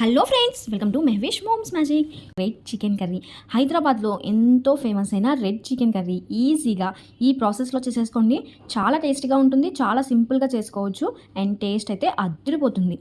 Hello friends welcome to Mehvesh moms magic red chicken curry హైదరాబాద్లో ఎంతో famous అయిన red chicken curry ఈజీగా ఈ ప్రాసెస్లో చేసేసుకోండి. చాలా టేస్టీగా ఉంటుంది చాలా సింపుల్గా చేసుకోవచ్చు. అండ్ టేస్ట్ అయితే అద్దరిపోతుంది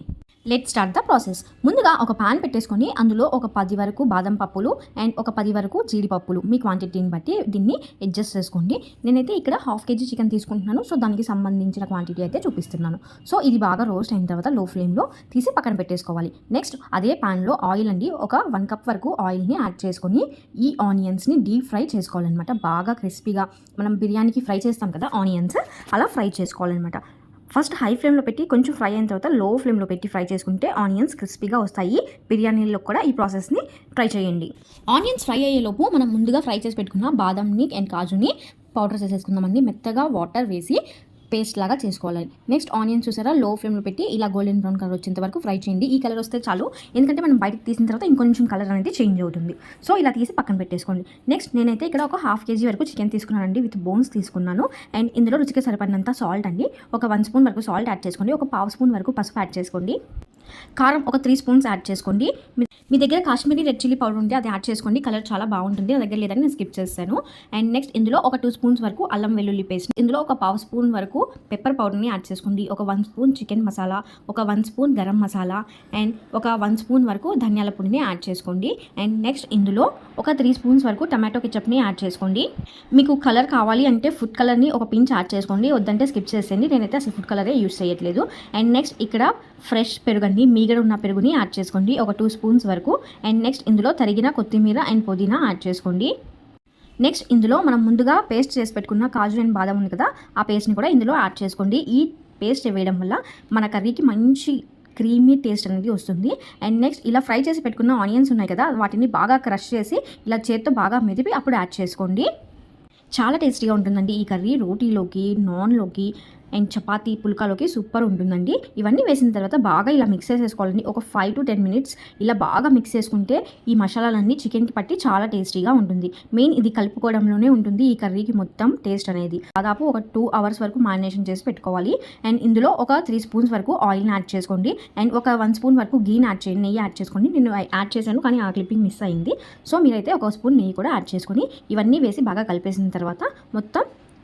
లెట్ స్టార్ట్ ద ప్రాసెస్ ముందుగా ఒక పాన్ పెట్టేసుకొని అందులో ఒక పది వరకు బాదం పప్పులు అండ్ ఒక పది వరకు జీడిపప్పులు. మీ క్వాంటిటీని బట్టి దీన్ని అడ్జస్ట్ చేసుకోండి. నేనైతే ఇక్కడ హాఫ్ కేజీ చికెన్ తీసుకుంటున్నాను. సో దానికి సంబంధించిన క్వాంటిటీ అయితే చూపిస్తున్నాను. సో ఇది బాగా రోస్ట్ అయిన తర్వాత లో ఫ్లేమ్లో తీసి పక్కన పెట్టేసుకోవాలి. నెక్స్ట్ అదే పాన్లో ఆయిల్ అండి. ఒక వన్ కప్ వరకు ఆయిల్ని యాడ్ చేసుకొని ఈ ఆనియన్స్ని డీప్ ఫ్రై చేసుకోవాలన్నమాట. బాగా క్రిస్పీగా మనం బిర్యానీకి ఫ్రై చేస్తాం కదా ఆనియన్స్ అలా ఫ్రై చేసుకోవాలన్నమాట. ఫస్ట్ హై ఫ్లేమ్లో పెట్టి కొంచెం ఫ్రై అయిన తర్వాత లో ఫ్లేమ్లో పెట్టి ఫ్రై చేసుకుంటే ఆనియన్స్ క్రిస్పీగా వస్తాయి. బిర్యానీలో కూడా ఈ ప్రాసెస్ని ట్రై చేయండి. ఆనియన్స్ ఫ్రై అయ్యేలోపు మనం ముందుగా ఫ్రై చేసి పెట్టుకున్న బాదంని అండ్ కాజుని పౌడర్ చేసేసుకుందామండి. మెత్తగా వాటర్ వేసి పేస్ట్ లాగా చేసుకోవాలి నెక్స్ట్ ఆనియన్స్ చూసారా? లో ఫ్లేమ్లో పెట్టి ఇలా గోల్డెన్ బ్రౌన్ కలర్ వచ్చేంత వరకు ఫ్రై చేయండి. ఈ కలర్ వస్తే చాలు. ఎందుకంటే మనం బయటకు తీసిన తర్వాత ఇంకొంచెం కలర్ అనేది చేంజ్ అవుతుంది. సో ఇలా తీసి పక్కన పెట్టేసుకోండి. నెక్స్ట్ నేనైతే ఇక్కడ ఒక హాఫ్ కేజీ వరకు చికెన్ తీసుకున్నానండి విత్ బోన్స్ తీసుకున్నాను. అండ్ ఇందులో రుచికి సరిపడినంత సాల్ట్ అండి. ఒక వన్ స్పూన్ వరకు సాల్ట్ యాడ్ చేసుకోండి. ఒక పావు స్పూన్ వరకు పసుపు యాడ్ చేసుకోండి. కారం ఒక త్రీ స్పూన్స్ యాడ్ చేసుకోండి. మీ- దగ్గర కాశ్మీరీ రెడ్ చిల్లీ పౌడర్ ఉంటే అది యాడ్ చేసుకోండి. కలర్ చాలా బాగుంటుంది. నా దగ్గర లేదని నేను స్కిప్ చేస్తాను అండ్ నెక్స్ట్ ఇందులో ఒక టూ స్పూన్స్ వరకు అల్లం వెల్లుల్లి పేస్ట్ ఇందులో ఒక పావు స్పూన్ వరకు పెప్పర్ పౌడర్ని యాడ్ చేసుకోండి. ఒక వన్ స్పూన్ చికెన్ మసాలా ఒక one spoon garam masala and ఒక వన్ స్పూన్ వరకు ధనియాల పొడిని యాడ్ చేసుకోండి. అండ్ నెక్స్ట్ ఇందులో ఒక త్రీ స్పూన్స్ వరకు టమాటో కిచప్ని యాడ్ చేసుకోండి. మీకు కలర్ కావాలి అంటే ఫుడ్ కలర్ని ఒక పించ్ యాడ్ చేసుకోండి. వద్దంటే స్కిప్ చేసేయండి. నేనైతే అసలు ఫుడ్ కలరే యూస్ చేయట్లేదు. అండ్ నెక్స్ట్ ఇక్కడ ఫ్రెష్ పెరుగండి మీగడ ఉన్న పెరుగుని యాడ్ చేసుకోండి. ఒక టూ స్పూన్స్ వరకు. అండ్ నెక్స్ట్ ఇందులో తరిగిన కొత్తిమీర అండ్ పుదీనా యాడ్ చేసుకోండి. నెక్స్ట్ ఇందులో మనం ముందుగా పేస్ట్ చేసి పెట్టుకున్న కాజు అండ్ బాదం ఉంది కదా ఆ పేస్ట్ని కూడా ఇందులో యాడ్ చేసుకోండి. ఈ పేస్ట్ వేయడం వల్ల మన కర్రీకి మంచి క్రీమీ టేస్ట్ అనేది వస్తుంది. అండ్ నెక్స్ట్ ఇలా ఫ్రై చేసి పెట్టుకున్న ఆనియన్స్ ఉన్నాయి కదా వాటిని బాగా క్రష్ చేసి ఇలా చేత్తో బాగా మెదిపి అప్పుడు యాడ్ చేసుకోండి. చాలా టేస్టీగా ఉంటుందండి ఈ కర్రీ రోటీలోకి నాన్లోకి. అండ్ చపాతీ పుల్కాలోకి సూపర్ ఉంటుందండి. ఇవన్నీ వేసిన తర్వాత బాగా ఇలా మిక్స్ చేసేసుకోవాలండి. ఒక ఫైవ్ టు టెన్ మినిట్స్ ఇలా బాగా మిక్స్ చేసుకుంటే ఈ మసాలాలన్నీ చికెన్కి పట్టి చాలా టేస్టీగా ఉంటుంది. మెయిన్ ఇది కలుపుకోవడంలోనే ఉంటుంది ఈ కర్రీకి మొత్తం టేస్ట్ అనేది. దాదాపు ఒక టూ అవర్స్ వరకు మ్యారినేషన్ చేసి పెట్టుకోవాలి. అండ్ ఇందులో ఒక త్రీ స్పూన్స్ వరకు ఆయిల్ని యాడ్ చేసుకోండి. అండ్ ఒక వన్ స్పూన్ వరకు గీని యాడ్ చేయండి. నెయ్యి యాడ్ చేసుకోండి. నేను యాడ్ చేశాను కానీ ఆ క్లిప్పింగ్ మిస్ అయింది. సో మీరైతే ఒక స్పూన్ నెయ్యి కూడా యాడ్ చేసుకొని ఇవన్నీ వేసి బాగా కలిపేసిన తర్వాత మొత్తం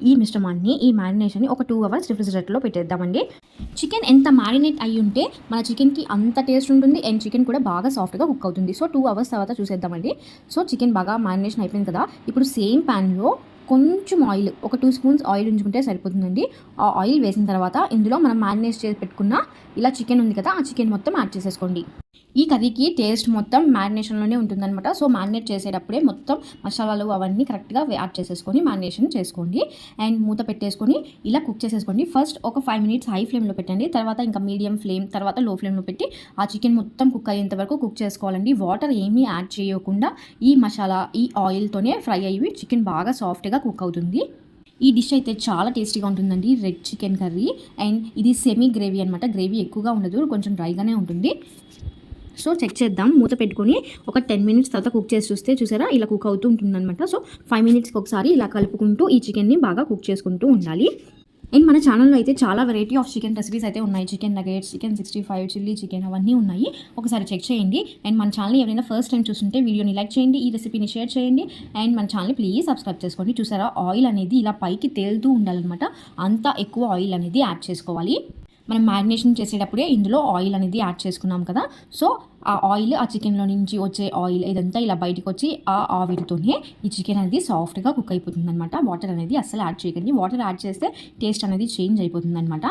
ఈ మిశ్రమాన్ని ఈ మ్యారినేషన్ని ఒక టూ అవర్స్ రిఫ్రిజిరేటర్లో పెట్టేద్దామండి. చికెన్ ఎంత మ్యారినేట్ అయి ఉంటే మన చికెన్కి అంత టేస్ట్ ఉంటుంది. అండ్ చికెన్ కూడా బాగా సాఫ్ట్గా కుక్ అవుతుంది. సో టూ అవర్స్ తర్వాత చూసేద్దామండి. సో చికెన్ బాగా మ్యారినేషన్ అయిపోయింది కదా. ఇప్పుడు సేమ్ ప్యాన్లో కొంచెం ఆయిల్ ఒక టూ స్పూన్స్ ఆయిల్ ఉంచుకుంటే సరిపోతుందండి. ఆ ఆయిల్ వేసిన తర్వాత ఇందులో మనం మ్యారినేట్ చేసి పెట్టుకున్న ఇలా చికెన్ ఉంది కదా ఆ చికెన్ మొత్తం యాడ్ చేసేసుకోండి. ఈ కర్రీకి టేస్ట్ మొత్తం మ్యారినేషన్లోనే ఉంటుందన్నమాట. సో మ్యారినేట్ చేసేటప్పుడే మొత్తం మసాలాలు అవన్నీ కరెక్ట్గా యాడ్ చేసేసుకొని మ్యారినేషన్ చేసుకోండి. అండ్ మూత పెట్టేసుకొని ఇలా కుక్ చేసేసుకోండి. ఫస్ట్ ఒక ఫైవ్ మినిట్స్ హై ఫ్లేమ్లో పెట్టండి. తర్వాత ఇంకా మీడియం ఫ్లేమ్ తర్వాత లో ఫ్లేమ్లో పెట్టి ఆ చికెన్ మొత్తం కుక్ అయ్యేంత వరకు కుక్ చేసుకోవాలండి. వాటర్ ఏమీ యాడ్ చేయకుండా ఈ మసాలా ఈ ఆయిల్తోనే ఫ్రై అయ్యి చికెన్ బాగా సాఫ్ట్గా కుక్ అవుతుంది. ఈ డిష్ అయితే చాలా టేస్టీగా ఉంటుందండి. రెడ్ చికెన్ కర్రీ అండ్ ఇది సెమీ గ్రేవీ అనమాట గ్రేవీ ఎక్కువగా ఉండదు. కొంచెం డ్రైగానే ఉంటుంది. సో చెక్ చేద్దాం. మూత పెట్టుకొని ఒక టెన్ మినిట్స్ తర్వాత కుక్ చేసి చూస్తే చూసారా? ఇలా కుక్ అవుతూ ఉంటుందన్నమాట. సో ఫైవ్ మినిట్స్కి ఒకసారి ఇలా కలుపుకుంటూ ఈ చికెన్ని బాగా కుక్ చేసుకుంటూ ఉండాలి. అండ్ మన ఛానల్లో అయితే చాలా వెరైటీ ఆఫ్ చికెన్ రెసిపీస్ అయితే ఉన్నాయి. Chicken nuggets chicken sixty five chilli chicken అవన్నీ ఉన్నాయి. ఒకసారి చెక్ చేయండి. అండ్ మన ఛానల్ ఎవరైనా ఫస్ట్ టైం చూస్తుంటే వీడియోని లైక్ చేయండి ఈ రెసిపీని షేర్ చేయండి. అండ్ మన ఛానల్ని ప్లీజ్ సబ్స్క్రైబ్ చేసుకోండి. చూసారా? ఆయిల్ అనేది ఇలా పైకి తేలుతూ ఉండాలన్నమాట. అంత ఎక్కువ ఆయిల్ అనేది యాడ్ చేసుకోవాలి. మనం మ్యారినేషన్ చేసేటప్పుడే ఇందులో ఆయిల్ అనేది యాడ్ చేసుకున్నాం కదా. సో ఆ ఆయిల్ ఆ చికెన్లో నుంచి వచ్చే ఆయిల్ ఇదంతా ఇలా బయటకు వచ్చి ఆ ఆవిరితోనే ఈ చికెన్ అనేది సాఫ్ట్గా కుక్ అయిపోతుంది అనమాట వాటర్ అనేది అస్సలు యాడ్ చేయకండి. వాటర్ యాడ్ చేస్తే టేస్ట్ అనేది చేంజ్ అయిపోతుంది అనమాట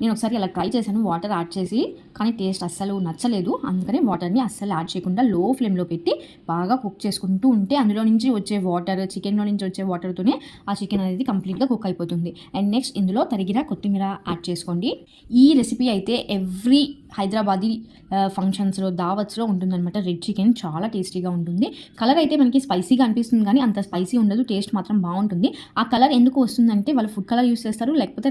నేను ఒకసారి అలా ట్రై చేశాను వాటర్ యాడ్ చేసి కానీ టేస్ట్ అస్సలు నచ్చలేదు. అందుకని వాటర్ని అస్సలు యాడ్ చేయకుండా లో ఫ్లేమ్లో పెట్టి బాగా కుక్ చేసుకుంటూ ఉంటే అందులో నుంచి వచ్చే వాటర్ చికెన్లో నుంచి వచ్చే వాటర్తోనే ఆ చికెన్ అనేది కంప్లీట్గా కుక్ అయిపోతుంది. అండ్ నెక్స్ట్ ఇందులో తరిగిన కొత్తిమీర యాడ్ చేసుకోండి. ఈ రెసిపీ అయితే ఎవ్రీ హైదరాబాదీ ఫంక్షన్స్లో దావత్స్లో ఉంటుందన్నమాట. రెడ్ చికెన్ చాలా టేస్టీగా ఉంటుంది. కలర్ అయితే మనకి స్పైసీగా అనిపిస్తుంది కానీ అంత స్పైసీ ఉండదు. టేస్ట్ మాత్రం బాగుంటుంది. ఆ కలర్ ఎందుకు వస్తుందంటే వాళ్ళు ఫుడ్ కలర్ యూస్ చేస్తారు. లేకపోతే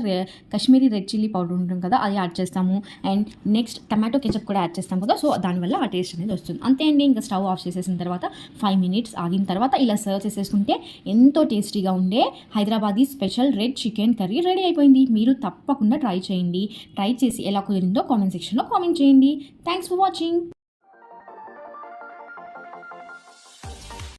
కాశ్మీరీ రెడ్ చిల్లీ పౌడర్ ఉంటుంది కదా అది యాడ్ చేస్తాము. అండ్ నెక్స్ట్ టమాటో కెచప్ కూడా యాడ్ చేస్తాం కదా సో దానివల్ల ఆ టేస్ట్ అనేది వస్తుంది. అంతే అండి ఇంకా స్టవ్ ఆఫ్ చేసేసిన తర్వాత ఫైవ్ మినిట్స్ ఆగిన తర్వాత ఇలా సర్వ్ చేసేసుకుంటే ఎంతో టేస్టీగా ఉండే Hyderabadi special red chicken curry ready అయిపోయింది. మీరు తప్పకుండా ట్రై చేయండి. ట్రై చేసి ఎలా కుదిరిందో కామెంట్ సెక్షన్లో కామెంట్ చేయండి. Thanks for watching